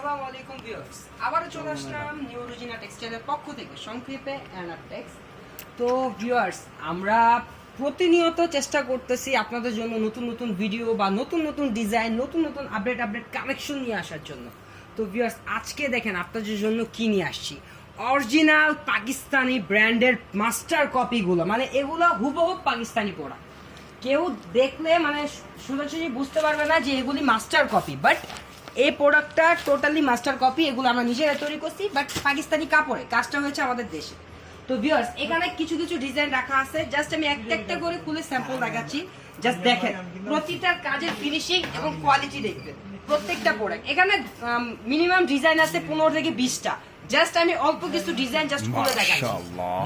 আসসালামু আলাইকুম ভিউয়ার্স। আবারও চলে আসলাম নিউ রুজিনা টেক্সটাইলের পক্ষ থেকে সংক্ষেপে অ্যানাটেক্স তো ভিউয়ার্স আমরা প্রতিনিয়ত চেষ্টা করতেছি আপনাদের জন্য নতুন নতুন ভিডিও বা নতুন নতুন ডিজাইন নতুন নতুন আপডেট আপডেট কালেকশন নিয়ে আসার জন্য। তো ভিউয়ার্স আজকে দেখেন আপনাদের জন্য কি নিয়ে আসছি। অরিজিনাল পাকিস্তানি ব্র্যান্ডের মাস্টার কপিগুলো মানে এগুলো হুবহু পাকিস্তানি প্রোডাক্ট কেউ দেখলে মানে সোজাসুজি বুঝতে পারবে না যে এগুলি মাস্টার কপি বাট এই প্রোডাক্টটা টোটালি মাস্টার কপি এগুলো আমরা নিজেরা তৈরি করছি বাট পাকিস্তানি কাপড়ে কাজটা হয়েছে আমাদের দেশে। তো ভিউয়ার্স এখানে কিছু কিছু ডিজাইন রাখা আছে জাস্ট আমি একটা একটা করে খুলে স্যাম্পল দেখাচ্ছি জাস্ট দেখেন প্রতিটার কাজের ফিনিশিং এবং কোয়ালিটি দেখবেন প্রত্যেকটা প্রোডাক্ট এখানে মিনিমাম ডিজাইন আছে পনেরো থেকে বিশটা। জাস্ট আমি অল্প কিছু ডিজাইন জাস্ট খুলে দেখাচ্ছি।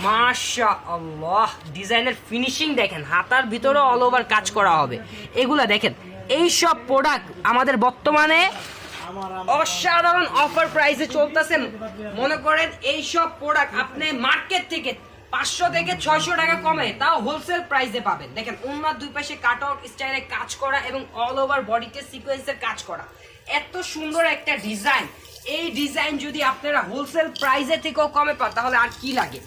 মাশা আল্লাহ ডিজাইনের ফিনিশিং দেখেন হাতার ভিতরে অল ওভার কাজ করা হবে। এগুলা দেখেন এই সব প্রোডাক্ট আমাদের বর্তমানে অসাধারণ অফার প্রাইসে চলতেছে। মনে করেন এই সব প্রোডাক্ট আপনি মার্কেট থেকে পাঁচশো থেকে ছয়শো টাকা কমে, তাও হোলসেল প্রাইসে পাবেন। দেখেন ওনার দুই পাশে কাট আউট স্টাইলে কাজ করা এবং অল ওভার বডিতে সিকোয়েন্সের কাজ করা। এত সুন্দর একটা ডিজাইন এই ডিজাইন যদি আপনারা হোলসেল প্রাইসে থেকেও কমে পান, তাহলে আর কি লাগে?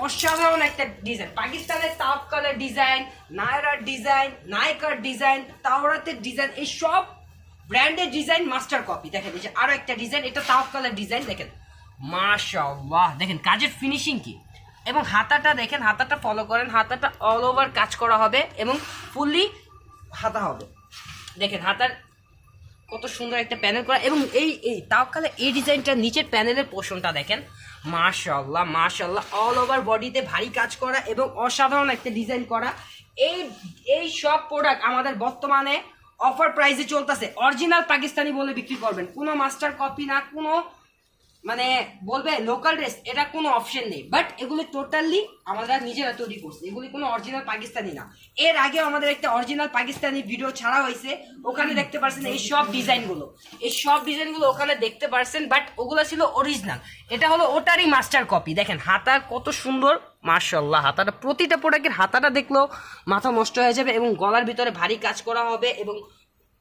অসাধারণ একটা ডিজাইন পাকিস্তানের তাপ কালার ডিজাইন নায়রার ডিজাইন নায়কার ডিজাইন তাওরাতের ডিজাইন এই সব ব্র্যান্ডের ডিজাইন মাস্টার কপি দেখেন, এই যে আরও একটা ডিজাইন এটা তাপ কালার ডিজাইন দেখেন। মাশাআল্লাহ। দেখেন, কাজের ফিনিশিং কি? এবং হাতাটা দেখেন, হাতাটা ফলো করেন, হাতাটা অল ওভার কাজ করা হবে এবং ফুললি হাতা হবে। দেখেন, হাতার কত সুন্দর একটা প্যানেল করা। এবং এই এই তাও তাওকালে এই ডিজাইনটা নিচের প্যানেলের পোষণটা দেখেন। মাশাল্লাহ মাশাল্লাহ অল ওভার বডিতে ভারী কাজ করা এবং অসাধারণ একটা ডিজাইন করা। এই এই সব প্রোডাক্ট আমাদের বর্তমানে অফার প্রাইসে চলতেছে। অরিজিনাল পাকিস্তানি বলে বিক্রি করবেন। কোনো মাস্টার কপি না, কোনো মানে বলবে লোকাল ড্রেস এটা কোনো অপশন নেই। বাট এগুলো টোটালি আমরা নিজেরা তৈরি করছি। এগুলি কোনো অরিজিনাল পাকিস্তানি না। এর আগে আমাদের একটা অরিজিনাল পাকিস্তানি ভিডিও ছাড়া হয়েছে। ওখানে দেখতে পারছেন এই সব ডিজাইনগুলো এই সব ডিজাইনগুলো ওখানে দেখতে পারছেন বাট ওগুলো ছিল অরিজিনাল এটা হলো ওটারই মাস্টার কপি দেখেন হাতা কত সুন্দর মার্শাল্লাহ হাতাটা। প্রতিটা প্রোডাক্টের হাতাটা দেখলেও মাথা নষ্ট হয়ে যাবে এবং গলার ভিতরে ভারী কাজ করা হবে এবং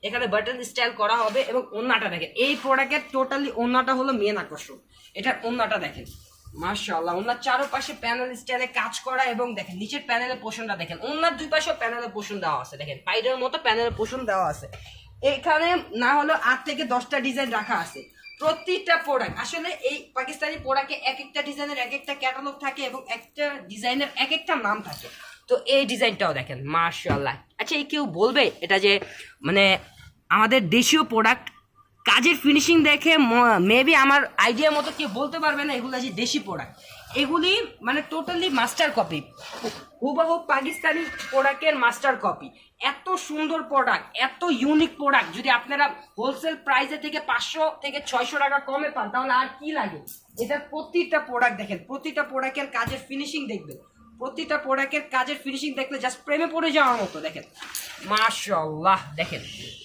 এখানে বাটন স্টাইল করা হবে এবং ওন্নাটা দেখেন। এই প্রোডাক্টের টোটালি ওন্নাটা হলো মেন আকর্ষণ। এটার ওন্নাটা দেখেন। মার্শাল্লাহ ওনার চারোপাশে প্যানেল স্টাইলে কাজ করা এবং দেখেন, নিচের প্যানেলের পোষণটা দেখেন। ওনার দুই পাশেও প্যানেলের পোষণ দেওয়া আছে, দেখেন। পাইডের মতো প্যানেলের পোষণ দেওয়া আছে। এখানে না হলেও আট থেকে দশটা ডিজাইন রাখা আছে। প্রত্যেকটা প্রোডাক্ট আসলে এই পাকিস্তানি প্রোডাক্টে এক একটা ডিজাইনের এক একটা ক্যাটালগ থাকে এবং একটা ডিজাইনের এক একটা নাম থাকে। তো এই ডিজাইনটাও দেখেন মার্শাল্লাহ আচ্ছা এই কেউ বলবে এটা যে মানে আমাদের দেশীয় প্রোডাক্ট কাজের ফিনিশিং দেখে মেবি আমার আইডিয়া মতো কেউ বলতে পারবে না, এগুলো যে দেশি প্রোডাক্ট এগুলি মানে টোটালি মাস্টার কপি হুবহু পাকিস্তানি প্রোডাক্টের মাস্টার কপি এত সুন্দর প্রোডাক্ট এত ইউনিক প্রোডাক্ট যদি আপনারা হোলসেল প্রাইসে থেকে পাঁচশো থেকে ছয়শো টাকা কমে পান, তাহলে আর কি লাগে? এটার প্রতিটা প্রোডাক্ট দেখেন, প্রতিটা প্রোডাক্টের কাজের ফিনিশিং দেখবেন। প্রতিটা প্রোডাক্টের কাজের ফিনিশিং দেখলে জাস্ট প্রেমে পড়ে যাওয়ার মতো, দেখেন। মাশাল্লাহ দেখেন।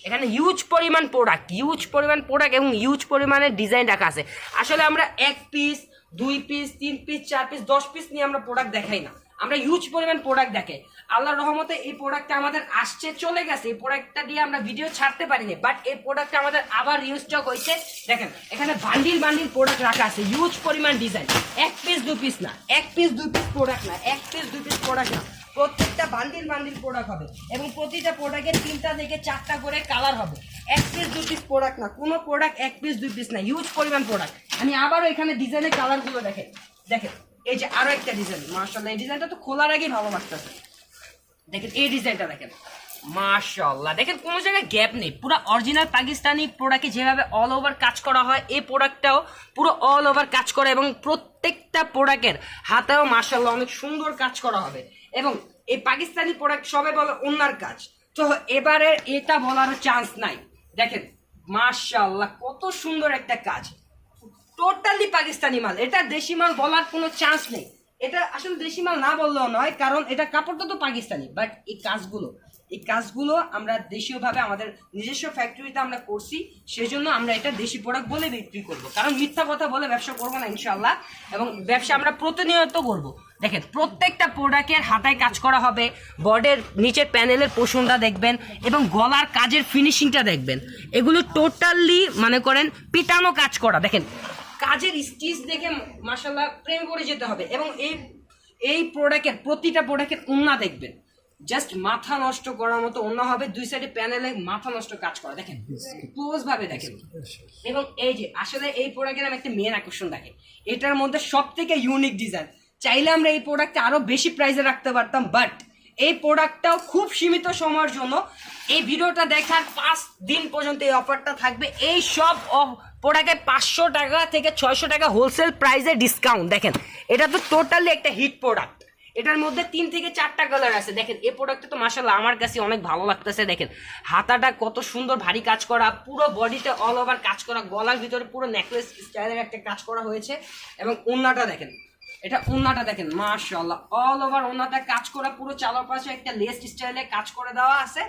এখানে হিউজ পরিমাণ প্রোডাক্ট হিউজ পরিমাণ প্রোডাক্ট এবং হিউজ পরিমাণের ডিজাইন রাখা আছে। আসলে আমরা এক পিস দুই পিস তিন পিস চার পিস দশ পিস নিয়ে আমরা প্রোডাক্ট দেখাই না। আমরা হিউজ পরিমাণ প্রোডাক্ট দেখাই আল্লাহর রহমতে এই প্রোডাক্টটা আমাদের আসছে, চলে গেছে। এই প্রোডাক্টটা দিয়ে আমরা ভিডিও ছাড়তে পারিনি বাট এই প্রোডাক্টটা আমাদের আবার রিস্টক হয়েছে। দেখেন, এখানে বান্ডিল বান্ডিল প্রোডাক্ট রাখা আছে হিউজ পরিমাণ ডিজাইন এক পিস দু পিস না, এক পিস দুই পিস প্রোডাক্ট না, এক পিস দুই পিস প্রোডাক্ট না। প্রত্যেকটা বান্ডিল বান্ডিল প্রোডাক্ট হবে এবং প্রতিটা প্রোডাক্টের তিনটা থেকে চারটা করে কালার হবে। এক পিস দুই পিস প্রোডাক্ট না, কোনো প্রোডাক্ট এক পিস দুই পিস না হিউজ পরিমাণ প্রোডাক্ট আমি আবারও এখানে ডিজাইনের কালারগুলো দেখেন দেখেন, এই যে আরও একটা ডিজাইন মার্শাল্লাহ এই ডিজাইনটা তো খোলার আগেই ভালো লাগতেছে। দেখেন, এই ডিজাইনটা দেখেন। মার্শাল্লাহ দেখেন, কোনো জায়গায় গ্যাপ নেই। পুরো অরিজিনাল পাকিস্তানি প্রোডাক্টে যেভাবে অল ওভার কাজ করা হয়, এই প্রোডাক্টটাও পুরো অল ওভার কাজ করা এবং প্রত্যেকটা প্রোডাক্টের হাতেও মাশাল্লাহ অনেক সুন্দর কাজ করা হবে। এবং এই পাকিস্তানি প্রোডাক্ট সবাই বলে অন্যার কাজ। তো এবারে এটা বলার চান্স নাই। দেখেন মার্শাল্লাহ কত সুন্দর একটা কাজ। টোটালি পাকিস্তানি মাল। এটা দেশি মাল বলার কোনো চান্স নেই। এটা আসলে দেশি মাল না বললেও নয়, কারণ এটা কাপড়টা তো পাকিস্তানি বাট এই কাজগুলো এই কাজগুলো আমরা দেশীয়ভাবে আমাদের নিজস্ব ফ্যাক্টরিতে আমরা করছি, সেজন্য আমরা এটা দেশি প্রোডাক্ট বলে বিক্রি করব। কারণ মিথ্যা কথা বলে ব্যবসা করব না ইনশাল্লাহ এবং ব্যবসা আমরা প্রতিনিয়ত করব। দেখেন, প্রত্যেকটা প্রোডাক্টের হাতায় কাজ করা হবে বর্ডের নিচের প্যানেলের পোষণটা দেখবেন, এবং গলার কাজের ফিনিশিংটা দেখবেন। এগুলো টোটালি মনে করেন, পিটানো কাজ করা। দেখেন কাজের স্টিচ দেখে মাসাল্লাহ প্রেম করে যেতে হবে এবং এই এই প্রোডাক্টের প্রতিটা প্রোডাক্টের উন্না দেখবেন। জাস্ট মাথা নষ্ট করার মতো অন্য হবে দুই সাইডে প্যানেলে মাথা নষ্ট কাজ করা দেখেন? ক্লোজ ভাবে দেখেন। এবং এই যে আসলে এই প্রোডাক্টের আমি একটা মেন আকর্ষণ দেখে এটার মধ্যে সব থেকে ইউনিক ডিজাইন চাইলে আমরা এই প্রোডাক্টটা আরও বেশি প্রাইসে রাখতে পারতাম বাট এই প্রোডাক্টটাও খুব সীমিত সময়ের জন্য এই ভিডিওটা দেখার পাঁচ দিন পর্যন্ত এই অফারটা থাকবে। এই সব প্রোডাক্টে পাঁচশো টাকা থেকে ছয়শো টাকা হোলসেল প্রাইসে ডিসকাউন্ট দেখেন। এটা তো টোটালি একটা হিট প্রোডাক্ট এটার মধ্যে তিন থেকে চারটা কালার আছে। দেখেন, এই প্রোডাক্টটা তো মাসাল্লাহ আমার কাছে অনেক ভালো লাগতেছে, দেখেন। হাতাটা কত সুন্দর ভারী কাজ করা, পুরো বডিতে অল ওভার কাজ করা, গলার ভিতরে পুরো নেকলেস স্টাইলের একটা কাজ করা হয়েছে। এবং ওন্নাটা দেখেন, এটা ওন্নাটা দেখেন, মাশাআল্লাহ অল ওভার ওন্নাটা কাজ করা, পুরো চালার পাশে একটা লেস স্টাইলে কাজ করে দেওয়া আছে।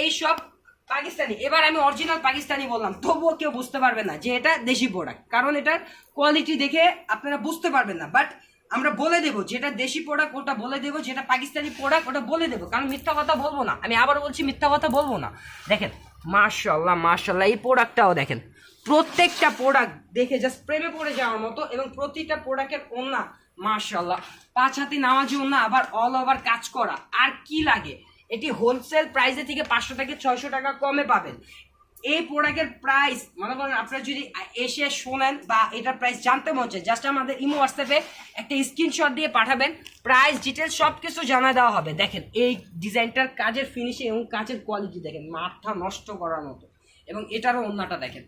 এই সব পাকিস্তানি। এবার আমি অরিজিনাল পাকিস্তানি বললাম, তবুও কেউ বুঝতে পারবে না যে এটা দেশি প্রোডাক্ট কারণ এটার কোয়ালিটি দেখে আপনারা বুঝতে পারবেন না। বাট আমরা বলে দেবো যেটা দেশি প্রোডাক্ট ওটা বলে দেবো যেটা পাকিস্তানি প্রোডাক্ট ওটা বলে দেবো। কারণ মিথ্যা কথা বলব না। আমি আবার বলছি, মিথ্যা কথা বলব না। দেখেন মার্শাল্লাহ মার্শাল্লাহ এই প্রোডাক্টটাও দেখেন। প্রত্যেকটা প্রোডাক্ট দেখে জাস্ট প্রেমে পড়ে যাওয়ার মতো এবং প্রতিটা প্রোডাক্টের ওন্না মার্শাল্লাহ পাঁচ হাতি নামাজি ওন্না আবার অল ওভার কাজ করা। আর কি লাগে? এটি হোলসেল প্রাইসে থেকে পাঁচশো থেকে ছয়শো টাকা কমে পাবেন। এই প্রোডাক্টের প্রাইস মনে করেন আপনারা যদি এসে শোনেন বা এটার প্রাইস জানতে মন চায় জাস্ট আমাদের ইমো হোয়াটসঅ্যাপে একটা স্ক্রিনশট দিয়ে পাঠাবেন প্রাইস ডিটেলস সব কিছু জানা দেওয়া হবে। দেখেন, এই ডিজাইনটার কাজের ফিনিশিং এবং কাজের কোয়ালিটি দেখেন, মাথা নষ্ট করার মতো। এবং এটারও অন্যটা দেখেন।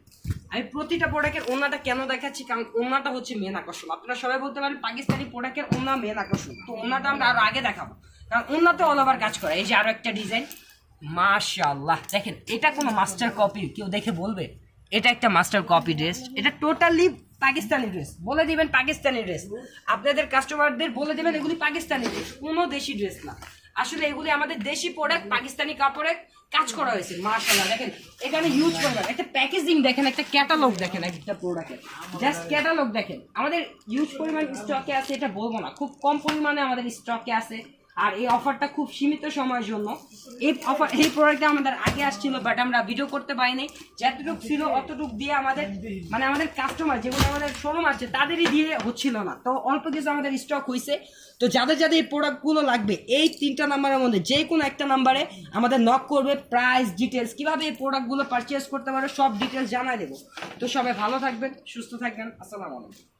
আমি প্রতিটা প্রোডাক্টের ওনাটা কেন দেখাচ্ছি? কারণ ওনাটা হচ্ছে মেন আকর্ষণ। আপনারা সবাই বলতে পারেন, পাকিস্তানি প্রোডাক্টের ওনা মেন আকর্ষণ। তো ওনাটা আমরা আরও আগে দেখাবো। কারণ ওনাতে অল ওভার কাজ করে। এই যে আরও একটা ডিজাইন মাশাল্লাহ দেখেন, এটা কোনো মাস্টার কপি কেউ দেখে বলবে, এটা একটা মাস্টার কপি ড্রেস এটা টোটালি পাকিস্তানি ড্রেস বলে দিবেন পাকিস্তানি ড্রেস আপনাদের কাস্টমারদের বলে দিবেন এগুলি পাকিস্তানি ড্রেস কোনো দেশি ড্রেস না। আসলে এগুলি আমাদের দেশি প্রোডাক্ট পাকিস্তানি কাপড়ে কাজ করা হয়েছে, মাশাআল্লাহ। দেখেন, এখানে ইউজ করবেন একটা প্যাকেজিং দেখেন, একটা ক্যাটালগ দেখেন একটা প্রোডাক্টের জাস্ট ক্যাটালগ দেখেন। আমাদের ইউজ পরিমাণ স্টকে আছে, এটা বলব না। খুব কম পরিমাণে আমাদের স্টকে আছে। আর এই অফারটা খুব সীমিত সময়ের জন্য। এই অফার এই প্রোডাক্টটা আমাদের আগে আসছিল বাট আমরা ভিডিও করতে পারিনি। যতটুকু ছিল অতটুকু দিয়ে আমাদের মানে আমাদের কাস্টমার যেগুলো আমাদের শোরুম আছে, তাদেরই দিয়ে হচ্ছিল না। তো অল্প কিছু আমাদের স্টক হয়েছে তো যাদের যাদের এই প্রোডাক্টগুলো লাগবে, এই তিনটা নাম্বারের মধ্যে যে কোনো একটা নাম্বারে আমাদের নক করবে প্রাইস ডিটেলস কীভাবে এই প্রোডাক্টগুলো পারচেস করতে পারো, সব ডিটেলস জানাই দেবো। তো সবাই ভালো থাকবেন, সুস্থ থাকবেন, আসসালামু আলাইকুম।